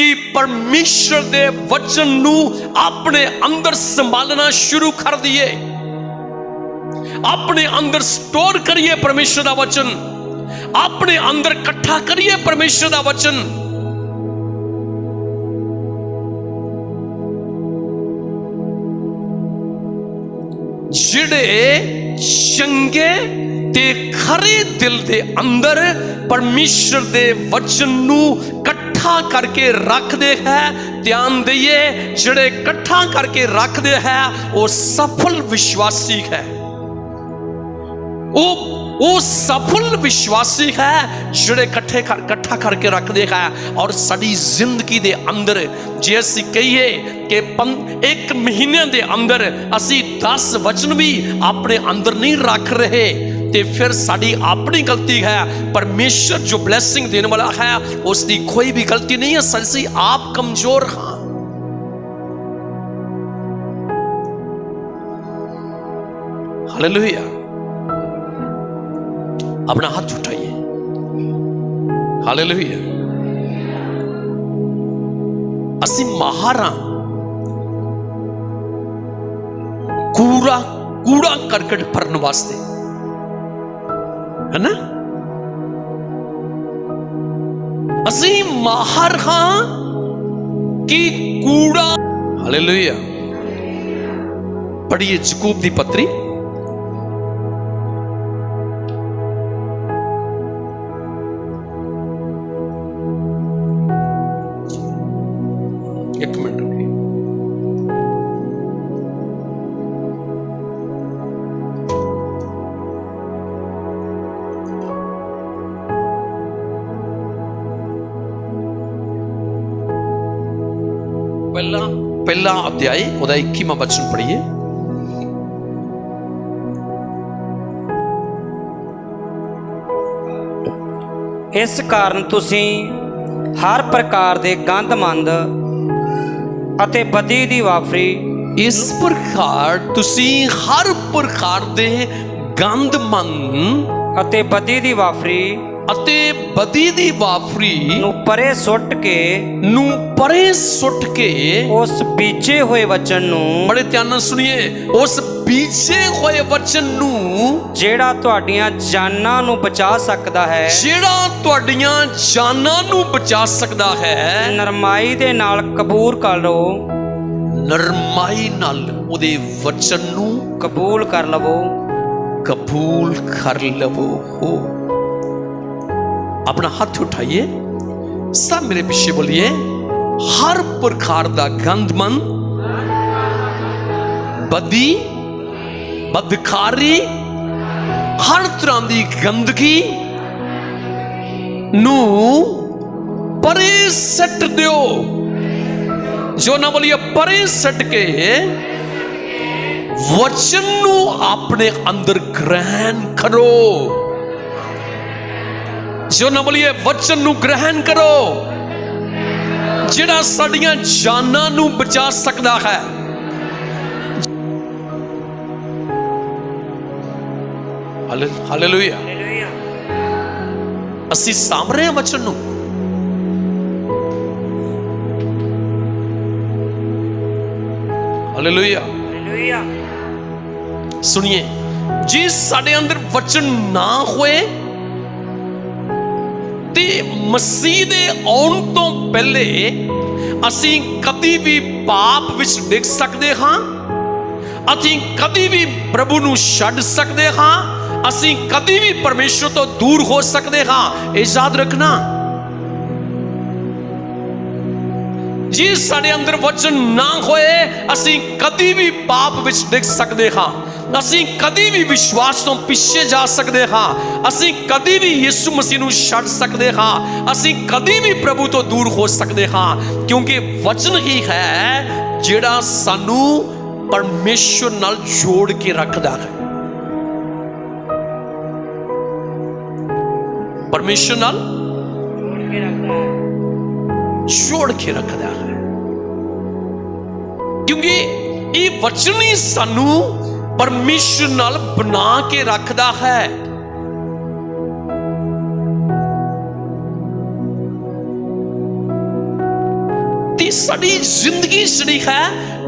ਕਿ ਪਰਮੇਸ਼ਰ ਦੇ ਵਚਨ ਨੂੰ ਆਪਣੇ ਅੰਦਰ ਸੰਭਾਲਣਾ ਸ਼ੁਰੂ ਕਰ ਦਈਏ। ਆਪਣੇ ਅੰਦਰ ਸਟੋਰ ਕਰੀਏ ਪਰਮੇਸ਼ਰ ਦਾ ਵਚਨ। ਆਪਣੇ ਅੰਦਰ ਇਕੱਠਾ ਕਰੀਏ ਪਰਮੇਸ਼ਰ ਦਾ ਵਚਨ। ਜਿਹੜੇ ਚੰਗੇ ਤੇ ਖਰੇ ਦਿਲ ਦੇ ਅੰਦਰ ਪਰਮੇਸ਼ਰ ਦੇ ਵਚਨ ਨੂੰ ਇਕੱਠਾ ਕਰਕੇ ਰੱਖਦੇ ਹੈ, ਧਿਆਨ ਦਈਏ, ਜਿਹੜੇ ਇਕੱਠਾ ਕਰਕੇ ਰੱਖਦੇ ਹੈ, ਉਹ ਸਫਲ ਵਿਸ਼ਵਾਸੀ ਹੈ। ਉਹ ਉਹ ਸਫਲ ਵਿਸ਼ਵਾਸੀ ਹੈ, ਜਿਹੜੇ ਇਕੱਠੇ ਕਰ, ਇਕੱਠਾ ਕਰਕੇ ਰੱਖਦੇ ਹੈ। ਔਰ ਸਾਡੀ ਜ਼ਿੰਦਗੀ ਦੇ ਅੰਦਰ, ਜੇ ਅਸੀਂ ਕਹੀਏ ਕਿ ਪੰ- ਇੱਕ ਮਹੀਨੇ ਦੇ ਅੰਦਰ ਅਸੀਂ 10 ਵਚਨ ਵੀ ਆਪਣੇ ਅੰਦਰ ਨਹੀਂ ਰੱਖ ਰਹੇ ਤੇ ਫਿਰ ਸਾਡੀ ਆਪਣੀ ਗਲਤੀ ਹੈ ਪਰਮੇਸ਼ਰ ਜੋ ਬਲੇਸਿੰਗ ਦੇਣ ਵਾਲਾ ਹੈ ਉਸ ਦੀ ਕੋਈ ਵੀ ਗਲਤੀ ਨਹੀਂ ਹੈ ਅਸੀਂ ਆਪ ਕਮਜ਼ੋਰ ਹਾਂ ਹਾਲੇਲੂਇਆ अपना हाथ उठाइए हालेलुया ਅਸੀਂ ਮਾਹਰ ਹਾਂ ਕੂੜਾ ਕੂੜਾ ਕਰਕਟ ਭਰਨ ਵਾਸਤੇ ਹੈ ਨਾ ਅਸੀਂ ਮਾਹਰ ਹਾਂ ਕਿ ਕੂੜਾ ਹਾਲੇਲੂਇਆ ਪੜ੍ਹੀਏ ਯਾਕੂਬ ਦੀ ਪੱਤਰੀ ਪਹਿਲਾ ਪਹਿਲਾ ਅਧਿਆਇ ਉਹਦਾ 21ਵਾਂ ਬਚਨ ਪੜ੍ਹੀਏ। ਇਸ ਕਾਰਨ ਤੁਸੀਂ ਹਰ ਪ੍ਰਕਾਰ ਦੇ ਗੰਦਮੰਦ ਅਤੇ ਬਦੀ ਦੀ ਵਾਫਰੀ ਇਸ ਪ੍ਰਕਾਰ ਤੁਸੀਂ ਹਰ ਪ੍ਰਕਾਰ ਦੇ ਗੰਦਮੰਦ ਅਤੇ ਬਦੀ ਦੀ ਵਾਫਰੀ ਅਤੇ ਬਦੀ ਦੀ ਵਾਫਰੀ ਨੂੰ ਪਰੇ ਸੁੱਟ ਕੇ ਨੂੰ ਪਰੇ ਸੁੱਟ ਕੇ ਉਸ ਬੀਜੇ ਹੋਏ ਵਚਨ ਨੂੰ ਬੜੇ ਧਿਆਨ ਨਾਲ ਸੁਣੀਏ ਉਸ ਬੀਜੇ ਹੋਏ ਵਚਨ ਨੂੰ ਜਿਹੜਾ ਤੁਹਾਡੀਆਂ ਜਾਨਾਂ ਨੂੰ ਬਚਾ ਸਕਦਾ ਹੈ ਜਿਹੜਾ ਤੁਹਾਡੀਆਂ ਜਾਨਾਂ ਨੂੰ ਬਚਾ ਸਕਦਾ ਹੈ ਨਰਮਾਈ ਦੇ ਨਾਲ ਕਬੂਲ ਕਰ ਲਓ ਨਰਮਾਈ ਨਾਲ ਉਹਦੇ ਵਚਨ ਨੂੰ ਕਬੂਲ ਕਰ ਲਵੋ। ਕਬੂਲ ਕਰ ਲਵੋ। ਹੋ ਆਪਣਾ ਹੱਥ ਉਠਾਈਏ। ਸਭ ਮੇਰੇ ਪਿੱਛੇ ਬੋਲੀਏ, ਹਰ ਪ੍ਰਕਾਰ ਦਾ ਗੰਦਮਨ ਬਦੀ ਬਦਕਾਰੀ ਹਰ ਤਰ੍ਹਾਂ ਦੀ ਗੰਦਗੀ ਨੂੰ ਪਰੇ ਸੱਟ ਦਿਓ। ਜੋ ਨਾ ਬੋਲੀਏ ਪਰੇ ਸੱਟ ਕੇ, ਵਚਨ ਨੂੰ ਆਪਣੇ ਅੰਦਰ ਗ੍ਰਹਿਣ ਕਰੋ। ਜੋ ਨਾ ਬੋਲੀਏ ਵਚਨ ਨੂੰ ਗ੍ਰਹਿਣ ਕਰੋ ਜਿਹੜਾ ਸਾਡੀਆਂ ਜਾਨਾਂ ਨੂੰ ਬਚਾ ਸਕਦਾ ਹੈ। ਹਾਲੇ- ਹਾਲੇਲੂਇਆ। ਅਸੀਂ ਸਾਂਭ ਰਹੇ ਹਾਂ ਵਚਨ ਨੂੰ। ਹਾਲੇਲੂਇਆ। ਸੁਣੀਏ ਜੇ ਸਾਡੇ ਅੰਦਰ ਵਚਨ ਨਾ ਹੋਏ ਤੇ ਮਸੀਹ ਦੇ ਆਉਣ ਤੋਂ ਪਹਿਲੇ ਅਸੀਂ ਕਦੀ ਵੀ ਪਾਪ ਵਿੱਚ ਡਿੱਗ ਸਕਦੇ ਹਾਂ? ਅਸੀਂ ਕਦੀ ਵੀ ਪ੍ਰਭੂ ਨੂੰ ਛੱਡ ਸਕਦੇ ਹਾਂ? ਅਸੀਂ ਕਦੀ ਵੀ ਪਰਮੇਸ਼ਰ ਤੋਂ ਦੂਰ ਹੋ ਸਕਦੇ ਹਾਂ? ਇਹ ਯਾਦ ਰੱਖਣਾ। ਜੇ ਸਾਡੇ ਅੰਦਰ ਵਚਨ ਨਾ ਹੋਏ, ਅਸੀਂ ਕਦੀ ਵੀ ਪਾਪ ਵਿੱਚ ਡਿੱਗ ਸਕਦੇ ਹਾਂ। ਅਸੀਂ ਕਦੀ ਵੀ ਵਿਸ਼ਵਾਸ ਤੋਂ ਪਿੱਛੇ ਜਾ ਸਕਦੇ ਹਾਂ ਅਸੀਂ ਕਦੀ ਵੀ ਯਿਸੂ ਮਸੀਹ ਨੂੰ ਛੱਡ ਸਕਦੇ ਹਾਂ ਅਸੀਂ ਕਦੀ ਵੀ ਪ੍ਰਭੂ ਤੋਂ ਦੂਰ ਹੋ ਸਕਦੇ ਹਾਂ ਕਿਉਂਕਿ ਵਚਨ ਹੀ ਹੈ ਜਿਹੜਾ ਸਾਨੂੰ ਪਰਮੇਸ਼ਰ ਨਾਲ ਜੋੜ ਕੇ ਰੱਖਦਾ ਹੈ ਪਰਮੇਸ਼ਰ ਨਾਲ ਜੋੜ ਕੇ ਰੱਖਦਾ ਹੈ ਕਿਉਂਕਿ ਇਹ ਵਚਨ ਹੀ ਸਾਨੂੰ ਪਰਮੇਸ਼ਰ ਨਾਲ ਬਣਾ ਕੇ ਰੱਖਦਾ ਹੈ। ਤੇ ਸਾਡੀ ਜ਼ਿੰਦਗੀ ਜਿਹੜੀ ਹੈ,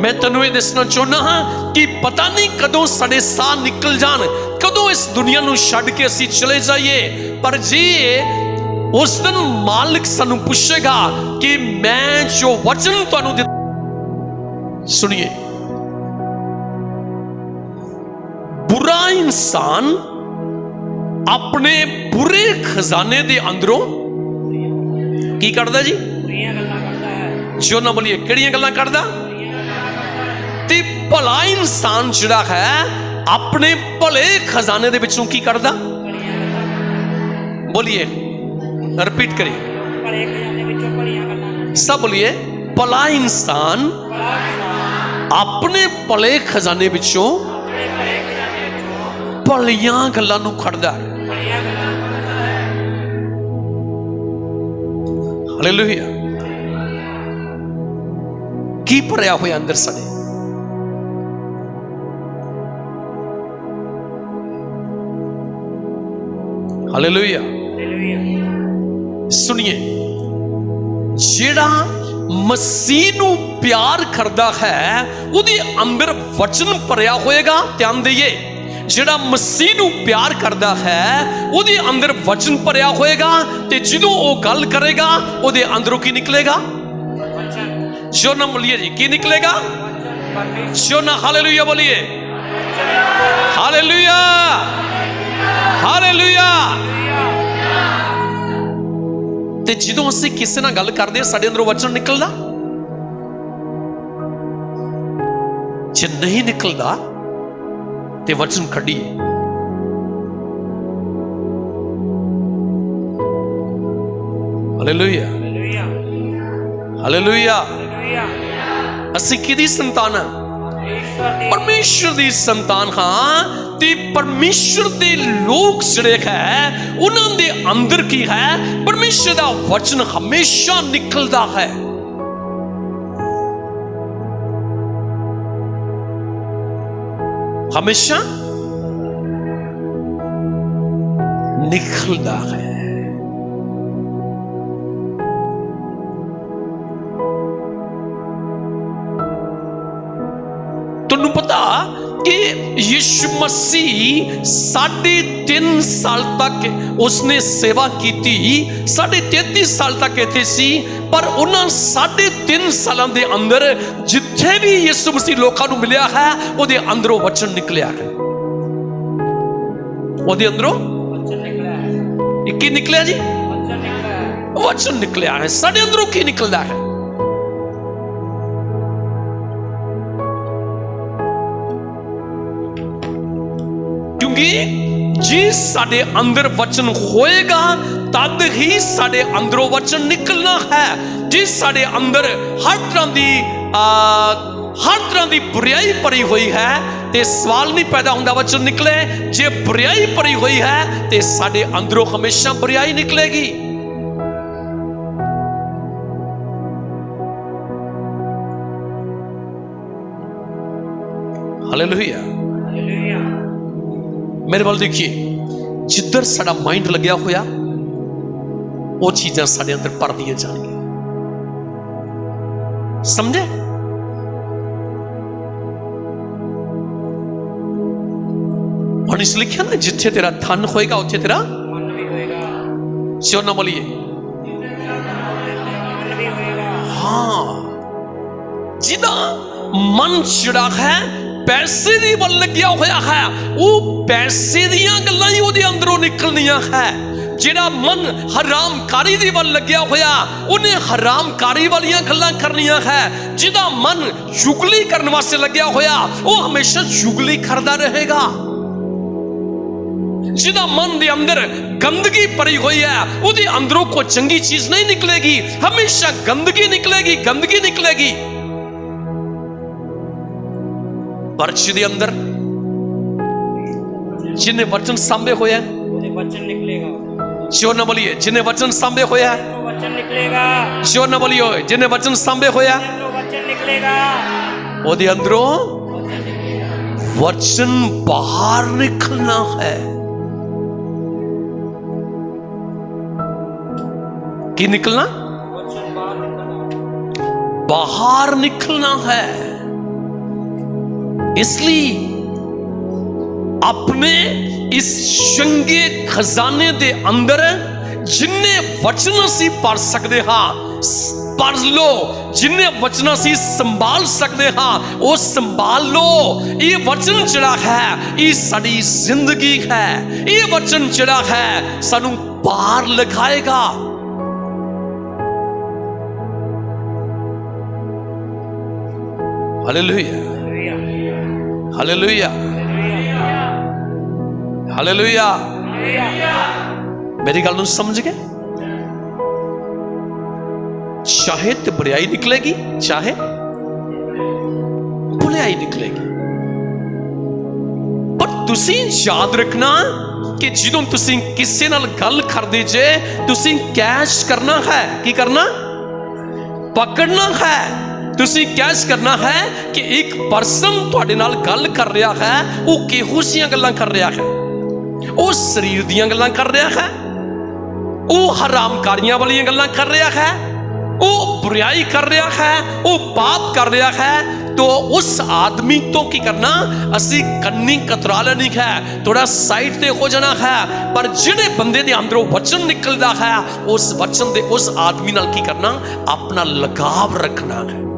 ਮੈਂ ਤੈਨੂੰ ਇਹ ਦੱਸਣਾ ਚਾਹੁੰਦਾ ਹਾਂ ਕਿ ਪਤਾ ਨਹੀਂ ਕਦੋਂ ਸਾਡੇ ਸਾਹ ਨਿਕਲ ਜਾਣ, ਕਦੋਂ ਇਸ ਦੁਨੀਆ ਨੂੰ ਛੱਡ ਕੇ ਅਸੀਂ ਚਲੇ ਜਾਈਏ। ਪਰ ਜੇ ਉਸ ਦਿਨ ਮਾਲਕ ਸਾਨੂੰ ਪੁੱਛੇਗਾ ਕਿ ਮੈਂ ਜੋ ਵਚਨ ਤੁਹਾਨੂੰ ਦਿੱਤਾ, ਸੁਣੀਏ। ਬੁਰਾ ਇਨਸਾਨ ਆਪਣੇ ਬੁਰੇ ਖਜ਼ਾਨੇ ਦੇ ਅੰਦਰੋਂ ਕੀ ਕੱਢਦਾ ਜੀ? ਜੋ ਨਾ ਬੋਲੀਏ ਕਿਹੜੀਆਂ ਗੱਲਾਂ ਕੱਢਦਾ? ਤੇ ਭਲਾ ਇਨਸਾਨ ਜਿਹੜਾ ਹੈ ਆਪਣੇ ਭਲੇ ਖਜ਼ਾਨੇ ਦੇ ਵਿੱਚੋਂ ਕੀ ਕੱਢਦਾ? ਬੋਲੀਏ ਰਿਪੀਟ ਕਰੀਏ। ਭਲੇ ਖਜ਼ਾਨੇ ਵਿੱਚੋਂ ਭਲੀਆਂ ਗੱਲਾਂ ਸਭ ਬੋਲੀਏ ਭਲਾ ਇਨਸਾਨ ਆਪਣੇ ਭਲੇ ਖਜ਼ਾਨੇ ਵਿੱਚੋਂ ਭਲੀਆਂ ਗੱਲਾਂ ਨੂੰ ਖੜਦਾ ਹੈ। ਹਾਲੇਲੂਇਆ ਕੀ ਭਰਿਆ ਹੋਇਆ ਅੰਦਰ ਸਾਡੇ ਹਾਲੇਲੂਇਆ ਸੁਣੀਏ, ਜਿਹੜਾ ਮਸੀਹ ਨੂੰ ਪਿਆਰ ਕਰਦਾ ਹੈ, ਉਹਦੇ ਅੰਦਰ ਵਚਨ ਭਰਿਆ ਹੋਏਗਾ, ਧਿਆਨ ਦੇਈਏ। ਜਿਹੜਾ ਮਸੀਹ ਨੂੰ ਪਿਆਰ ਕਰਦਾ ਹੈ, ਉਹਦੇ ਅੰਦਰ ਵਚਨ ਭਰਿਆ ਹੋਏਗਾ ਤੇ ਜਦੋਂ ਉਹ ਗੱਲ ਕਰੇਗਾ, ਉਹਦੇ ਅੰਦਰੋਂ ਕੀ ਨਿਕਲੇਗਾ? ਜੋ ਨਾ ਬੋਲੀਏ ਜੀ, ਕੀ ਨਿਕਲੇਗਾ? ਜੋ ਨਾ ਹਾਲੇਲੂਇਆ ਬੋਲੀਏ। ਹਾਲੇਲੂਇਆ। ਹਾਲੇਲੂਇਆ। ਤੇ ਜਦੋਂ ਅਸੀਂ ਕਿਸੇ ਨਾਲ ਗੱਲ ਕਰਦੇ ਹਾਂ, ਸਾਡੇ ਅੰਦਰੋਂ ਵਚਨ ਨਿਕਲਦਾ? ਜੇ ਨਹੀਂ ਨਿਕਲਦਾ ਤੇ ਵਚਨ ਕੱਢੀਏ ਹਾਲੇਲੂਇਆ ਹਾਲੇਲੂਇਆ ਅਸੀਂ ਕਿਹਦੀ ਸੰਤਾਨ ਹਾਂ ਪਰਮੇਸ਼ਰ ਦੀ ਸੰਤਾਨ ਹਾਂ। ਤੇ ਪਰਮੇਸ਼ਰ ਦੇ ਲੋਕ ਜਿਹੜੇ ਹੈ ਉਹਨਾਂ ਦੇ ਅੰਦਰ ਕੀ ਹੈ? ਪਰਮੇਸ਼ਰ ਦਾ ਵਚਨ ਹਮੇਸ਼ਾ ਨਿਕਲਦਾ ਹੈ। ਹਮੇਸ਼ਾ ਨਿਕਲਦਾ ਹੈ ਕਿ ਯਿਸੂ ਮਸੀਹ ਸਾਢੇ 3 ਸਾਲ ਤੱਕ ਉਸਨੇ ਸੇਵਾ ਕੀਤੀ। ਸਾਢੇ 33 ਸਾਲ ਤੱਕ ਇੱਥੇ ਸੀ ਪਰ ਉਹਨਾਂ ਸਾਢੇ 3 ਸਾਲਾਂ ਦੇ ਅੰਦਰ ਜਿੱਥੇ ਵੀ ਯਿਸੂ ਮਸੀਹ ਲੋਕਾਂ ਨੂੰ ਮਿਲਿਆ ਹੈ ਉਹਦੇ ਅੰਦਰੋਂ ਵਚਨ ਨਿਕਲਿਆ ਹੈ। ਉਹਦੇ ਅੰਦਰੋਂ ਇਹ ਕੀ ਨਿਕਲਿਆ ਜੀ? ਵਚਨ ਨਿਕਲਿਆ ਹੈ। ਸਾਡੇ ਅੰਦਰੋਂ ਕੀ ਨਿਕਲਦਾ ਕਿਉਂਕਿ ਜੇ ਸਾਡੇ ਅੰਦਰ ਵਚਨ ਹੋਏਗਾ ਤਦ ਹੀ ਸਾਡੇ ਅੰਦਰੋਂ ਵਚਨ ਨਿਕਲਣਾ ਹੈ। ਜੇ ਸਾਡੇ ਅੰਦਰ ਹਰ ਤਰ੍ਹਾਂ ਦੀ ਆ, ਹਰ ਤਰ੍ਹਾਂ ਦੀ ਬੁਰਾਈ ਭਰੀ ਹੋਈ ਹੈ ਤੇ ਸਵਾਲ ਨਹੀਂ ਪੈਦਾ ਹੁੰਦਾ ਵਚਨ ਨਿਕਲੇ। ਜੇ ਬੁਰਾਈ ਭਰੀ ਹੋਈ ਹੈ ਤੇ ਸਾਡੇ ਅੰਦਰੋਂ ਹਮੇਸ਼ਾ ਬੁਰਾਈ ਨਿਕਲੇਗੀ। ਹਾਲੇਲੂਇਆ ਮੇਰੇ ਵੱਲ ਦੇਖੀਏ ਜਿੱਧਰ ਸਾਡਾ ਮਾਈਂਡ ਲੱਗਿਆ ਹੋਇਆ ਉਹ ਚੀਜ਼ਾਂ ਸਾਡੇ ਅੰਦਰ ਭਰਦੀਆਂ ਜਾਣਗੀਆਂ ਸਮਝੇ ਹੁਣ ਇਸ ਲਿਖਿਆ ਨਾ ਜਿੱਥੇ ਤੇਰਾ ਧਨ ਹੋਏਗਾ ਉੱਥੇ ਤੇਰਾ ਮਨ ਵੀ ਹੋਏਗਾ ਸਿਓ ਨਾ ਬੋਲੀਏ ਮਨ ਵੀ ਹੋਏਗਾ ਹਾਂ ਜਿਹਦਾ ਮਨ ਜਿਹੜਾ ਹੈ ਪੈਸੇ ਦੀ ਵੱਲ ਲੱਗਿਆ ਹੋਇਆ ਹੈ। ਉਹ ਪੈਸੇ ਦੀਆਂ ਗੱਲਾਂ ਹੀ ਉਹਦੇ ਅੰਦਰੋਂ ਨਿਕਲਣੀਆਂ ਹੈ। ਜਿਹੜਾ ਮਨ ਹਰਾਮਕਾਰੀ ਦੀ ਵੱਲ ਲੱਗਿਆ ਹੋਇਆ, ਉਹਨੇ ਹਰਾਮਕਾਰੀ ਵਾਲੀਆਂ ਗੱਲਾਂ ਕਰਨੀਆਂ ਹੈ। ਜਿਹਦਾ ਮਨ ਚੁਗਲੀ ਕਰਨ ਵਾਸਤੇ ਲੱਗਿਆ ਹੋਇਆ, ਉਹ ਹਮੇਸ਼ਾ ਚੁਗਲੀ ਕਰਦਾ ਰਹੇਗਾ। ਜਿਹਦਾ ਮਨ ਦੇ ਅੰਦਰ ਗੰਦਗੀ ਭਰੀ ਹੋਈ ਹੈ, ਉਹਦੇ ਅੰਦਰੋਂ ਕੋਈ ਚੰਗੀ ਚੀਜ਼ ਨਹੀਂ ਨਿਕਲੇਗੀ। ਹਮੇਸ਼ਾ ਗੰਦਗੀ ਨਿਕਲੇਗੀ ਗੰਦਗੀ ਨਿਕਲੇਗੀ। ਪਰ ਜਿਹਦੇ ਅੰਦਰ ਜਿਹਨੇ ਵਚਨ ਸਾਂਭੇ ਹੋਇਆ ਹੈ, ਉਹਦੇ ਵਚਨ ਨਿਕਲੇਗਾ ਜੋ ਨਾ ਬੋਲੀਏ ਜਿਹਨੇ ਵਚਨ ਸਾਂਭੇ ਹੋਇਆ ਹੈ, ਉਹ ਵਚਨ ਨਿਕਲੇਗਾ ਜੋ ਨਾ ਬੋਲੀਓ ਜਿਹਨੇ ਵਚਨ ਸਾਂਭੇ ਹੋਇਆ ਹੈ, ਉਹ ਵਚਨ ਨਿਕਲੇਗਾ ਉਹਦੇ ਅੰਦਰੋਂ ਵਚਨ ਬਾਹਰ ਲਈ ਆਪਣੇ ਇਸ ਚੰਗੇ ਖਜ਼ਾਨੇ ਦੇ ਅੰਦਰ ਜਿੰਨੇ ਵਚਨ ਅਸੀਂ ਪੜ ਸਕਦੇ ਹਾਂ ਸ- ਪੜ ਲੋ ਜਿੰਨੇ ਵਚਨ ਅਸੀਂ ਸੰਭਾਲ ਸਕਦੇ ਹਾਂ ਉਹ ਸੰਭਾਲ ਲੋ ਇਹ ਵਚਨ ਜਿਹੜਾ ਹੈ ਇਹ ਸਾਡੀ ਜ਼ਿੰਦਗੀ ਹੈ ਇਹ ਵਚਨ ਜਿਹੜਾ ਹੈ ਸਾਨੂੰ ਪਾਰ ਲਗਾਏਗਾ ਹਾਲੇਲੂਇਆ ਹਾਲੇਲੂਇਆ ਹਾਲੇਲੂਇਆ ਮੇਰੀ ਗੱਲ ਨੂੰ ਸਮਝ ਗਏ ਚਾਹੇ ਤੇ ਬੁਰਾਈ ਨਿਕਲੇਗੀ ਚਾਹੇ ਭੁਲਾਈ ਨਿਕਲੇਗੀ ਪਰ ਤੁਸੀਂ ਯਾਦ ਰੱਖਣਾ ਕਿ ਜਦੋਂ ਤੁਸੀਂ ਕਿਸੇ ਨਾਲ ਗੱਲ ਕਰਦੇ ਜੇ ਤੁਸੀਂ ਕੈਸ਼ ਕਰਨਾ ਹੈ ਕੀ ਕਰਨਾ ਪਕੜਨਾ ਹੈ ਤੁਸੀਂ ਕੈਸ਼ ਕਰਨਾ ਹੈ ਕਿ ਇੱਕ ਪਰਸਨ ਤੁਹਾਡੇ ਨਾਲ ਗੱਲ ਕਰ ਰਿਹਾ ਹੈ, ਉਹ ਕਿਹੋ ਜਿਹੀਆਂ ਗੱਲਾਂ ਕਰ ਰਿਹਾ ਹੈ? ਉਹ ਸਰੀਰ ਦੀਆਂ ਗੱਲਾਂ ਕਰ ਰਿਹਾ ਹੈ? ਉਹ ਹਰਾਮਕਾਰੀਆਂ ਵਾਲੀਆਂ ਗੱਲਾਂ ਕਰ ਰਿਹਾ ਹੈ? ਉਹ ਬੁਰਾਈ ਕਰ ਰਿਹਾ ਹੈ? ਉਹ ਪਾਪ ਕਰ ਰਿਹਾ ਹੈ? ਤੋ ਉਸ ਆਦਮੀ ਤੋਂ ਕੀ ਕਰਨਾ? ਅਸੀਂ ਕੰਨੀ ਕਤਰਾ ਲੈਣੀ ਹੈ ਥੋੜਾ ਸਾਈਡ ਤੇ ਹੋ ਜਾਣਾ ਹੈ, ਪਰ ਜਿਹੜੇ ਬੰਦੇ ਦੇ ਅੰਦਰੋਂ ਵਚਨ ਨਿਕਲਦਾ ਹੈ, ਉਸ ਵਚਨ ਦੇ ਉਸ ਆਦਮੀ ਨਾਲ ਕੀ ਕਰਨਾ? ਆਪਣਾ ਲਗਾਵ ਰੱਖਣਾ ਹੈ।